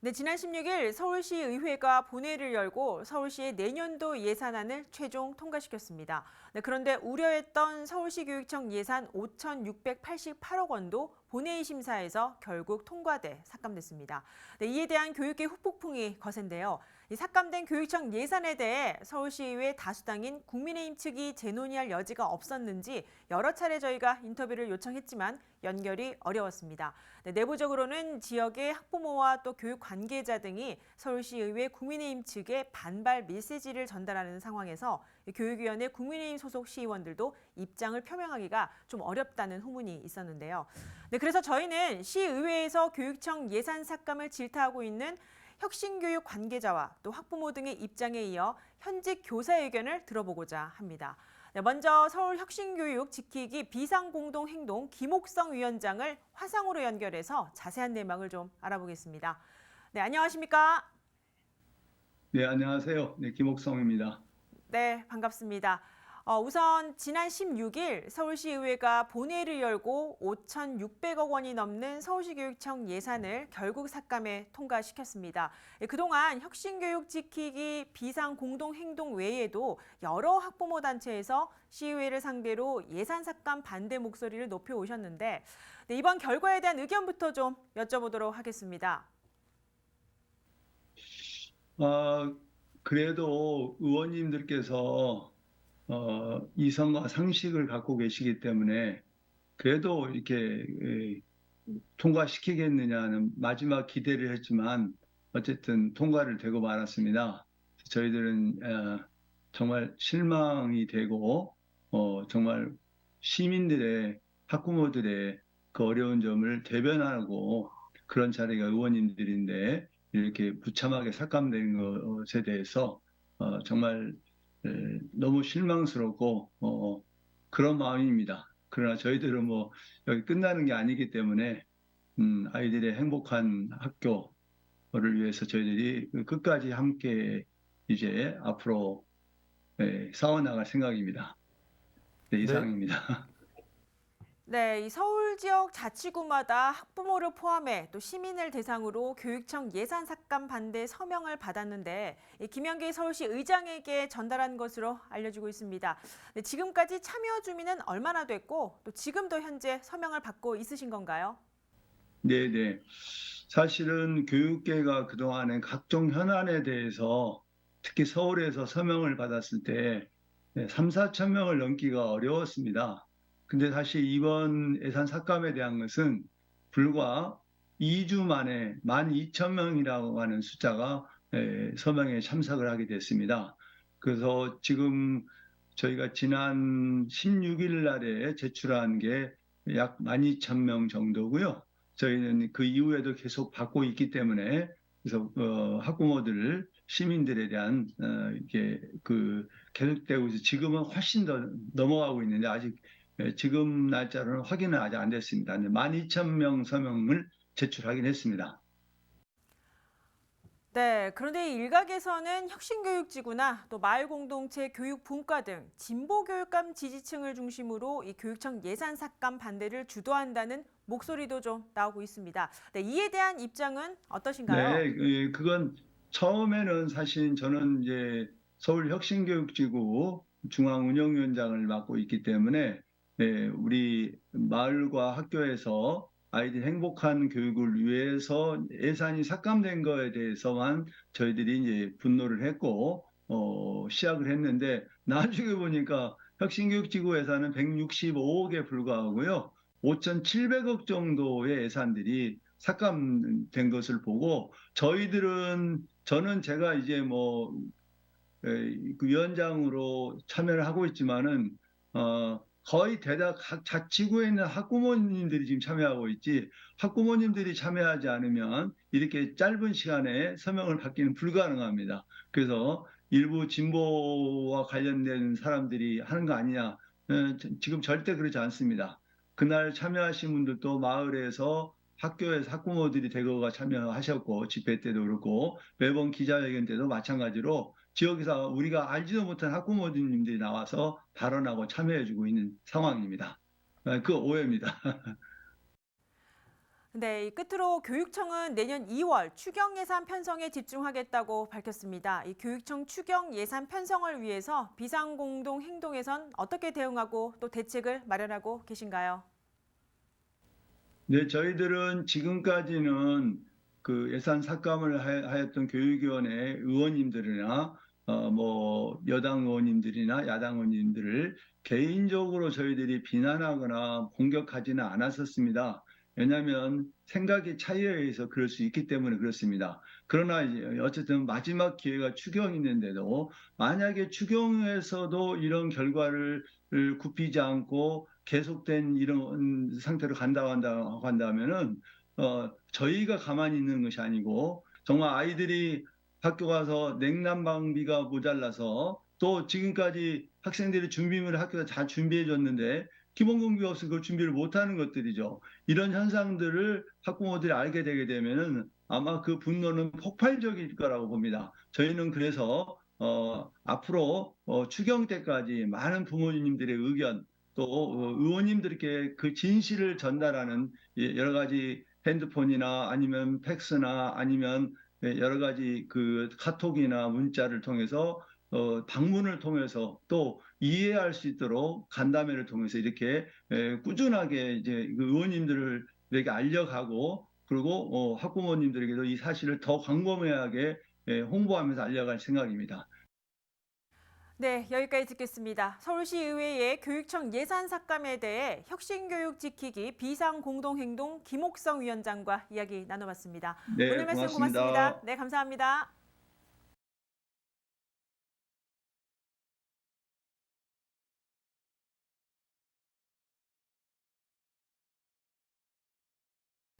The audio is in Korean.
네, 지난 16일 서울시 의회가 본회의를 열고 서울시의 내년도 예산안을 최종 통과시켰습니다. 네, 그런데 우려했던 서울시 교육청 예산 5,688억 원도 본회의 심사에서 결국 통과돼 삭감됐습니다. 네, 이에 대한 교육계 후폭풍이 거센데요. 이 삭감된 교육청 예산에 대해 서울시의회 다수당인 국민의힘 측이 재논의할 여지가 없었는지 여러 차례 저희가 인터뷰를 요청했지만 연결이 어려웠습니다. 네, 내부적으로는 지역의 학부모와 또 교육 관계자 등이 서울시의회 국민의힘 측에 반발 메시지를 전달하는 상황에서 교육위원회 국민의힘 소속 시의원들도 입장을 표명하기가 좀 어렵다는 후문이 있었는데요. 네, 그래서 저희는 시의회에서 교육청 예산 삭감을 질타하고 있는 혁신교육 관계자와 또 학부모 등의 입장에 이어 현직 교사 의견을 들어보고자 합니다. 네, 먼저 서울 혁신교육 지키기 비상공동행동 김옥성 위원장을 화상으로 연결해서 자세한 내막을 좀 알아보겠습니다. 네, 안녕하십니까? 네, 안녕하세요. 네, 김옥성입니다. 네, 반갑습니다. 어, 우선 지난 16일 서울시의회가 본회의를 열고 5,600억 원이 넘는 서울시교육청 예산을 결국 삭감에 통과시켰습니다. 예, 그동안 혁신교육 지키기 비상공동행동 외에도 여러 학부모 단체에서 시의회를 상대로 예산 삭감 반대 목소리를 높여 오셨는데 네, 이번 결과에 대한 의견부터 좀 여쭤보도록 하겠습니다. 아, 그래도 의원님들께서 어, 이성과 상식을 갖고 계시기 때문에 그래도 이렇게 에, 통과시키겠느냐는 마지막 기대를 했지만 어쨌든 통과를 되고 말았습니다. 저희들은 어, 정말 실망이 되고 어, 정말 시민들의 학부모들의 그 어려운 점을 대변하고 그런 자리가 의원님들인데 이렇게 무참하게 삭감된 것에 대해서 어, 정말 에, 너무 실망스럽고 어, 그런 마음입니다. 그러나 저희들은 뭐 여기 끝나는 게 아니기 때문에 음, 아이들의 행복한 학교를 위해서 저희들이 끝까지 함께 이제 앞으로 에, 싸워나갈 생각입니다. 네, 이상입니다. 네, 이 서울 지역 자치구마다 학부모를 포함해 또 시민을 대상으로 교육청 예산 삭감 반대 서명을 받았는데 이 김영기 서울시 의장에게 전달한 것으로 알려지고 있습니다. 네, 지금까지 참여 주민은 얼마나 됐고 또 지금도 현재 서명을 받고 있으신 건가요? 네, 네. 사실은 교육계가 그동안에 각종 현안에 대해서 특히 서울에서 서명을 받았을 때 네, 3, 4천 명을 넘기가 어려웠습니다. 근데 사실 이번 예산 삭감에 대한 것은 불과 2주 만에 12,000명이라고 하는 숫자가 에, 서명에 참석을 하게 됐습니다. 그래서 지금 저희가 지난 16일 날에 제출한 게 약 12,000명 정도고요. 저희는 그 이후에도 계속 받고 있기 때문에 그래서 어, 학부모들 시민들에 대한 어, 이게 그 계속되고 지금은 훨씬 더 넘어가고 있는데 아직 예, 지금 날짜로는 확인은 아직 안 됐습니다. 12,000명 서명을 제출하긴 했습니다. 네, 그런데 이 일각에서는 혁신교육지구나 또 마을공동체 교육 분과 등 진보교육감 지지층을 중심으로 이 교육청 예산 삭감 반대를 주도한다는 목소리도 좀 나오고 있습니다. 네, 이에 대한 입장은 어떠신가요? 네, 그- 그건 처음에는 사실 저는 이제 서울 혁신교육지구 중앙운영위원장을 맡고 있기 때문에 네, 우리 마을과 학교에서 아이들 행복한 교육을 위해서 예산이 삭감된 거에 대해서만 저희들이 이제 분노를 했고 어, 시작을 했는데 나중에 보니까 혁신교육지구 예산은 165억에 불과하고요. 5,700억 정도의 예산들이 삭감된 것을 보고 저희들은 저는 제가 이제 뭐 에, 그 위원장으로 참여를 하고 있지만은 어, 거의 대다수 각 자치구에 있는 학부모님들이 지금 참여하고 있지 학부모님들이 참여하지 않으면 이렇게 짧은 시간에 서명을 받기는 불가능합니다. 그래서 일부 진보와 관련된 사람들이 하는 거 아니냐? 어, 지금 절대 그렇지 않습니다. 그날 참여하신 분들도 마을에서 학교에서 학부모들이 대거가 참여하셨고 집회 때도 그렇고 매번 기자회견 때도 마찬가지로 지역에서 우리가 알지도 못한 학부모님들이 나와서 발언하고 참여해주고 있는 상황입니다. 아, 그 오해입니다. 네, 이 끝으로 교육청은 내년 2월 추경 예산 편성에 집중하겠다고 밝혔습니다. 이 교육청 추경 예산 편성을 위해서 비상공동 행동에선 어떻게 대응하고 또 대책을 마련하고 계신가요? 네, 저희들은 지금까지는 그 예산 삭감을 하- 하였던 교육위원회 의원님들이나 어, 뭐 여당 의원님들이나 야당 의원님들을 개인적으로 저희들이 비난하거나 공격하지는 않았었습니다. 왜냐하면 생각의 차이에 의해서 그럴 수 있기 때문에 그렇습니다. 그러나 이제 어쨌든 마지막 기회가 추경인데도 만약에 추경에서도 이런 결과를 굽히지 않고 계속된 이런 상태로 간다고 한다, 한다면은 어, 저희가 가만히 있는 것이 아니고 정말 아이들이 학교 가서 냉난방비가 모자라서 또 지금까지 학생들이 준비물을 학교에서 다 준비해 줬는데 기본 공비가 없어서 그걸 준비를 못하는 것들이죠. 이런 현상들을 학부모들이 알게 되게 되면은 아마 그 분노는 폭발적일 거라고 봅니다. 저희는 그래서 어, 앞으로 어, 추경 때까지 많은 부모님들의 의견 또 어, 의원님들께 그 진실을 전달하는 예, 여러 가지 핸드폰이나 아니면 팩스나 아니면 예, 여러 가지 그 카톡이나 문자를 통해서 어, 방문을 통해서 또 이해할 수 있도록 간담회를 통해서 이렇게 에, 꾸준하게 이제 그 의원님들에게 알려가고 그리고 어, 학부모님들에게도 이 사실을 더 광범위하게 에, 홍보하면서 알려갈 생각입니다. 네, 여기까지 듣겠습니다. 서울시의회의 교육청 예산 삭감에 대해 혁신교육 지키기 비상공동행동 김옥성 위원장과 이야기 나눠봤습니다. 네, 오늘 말씀 고맙습니다. 고맙습니다. 네, 감사합니다.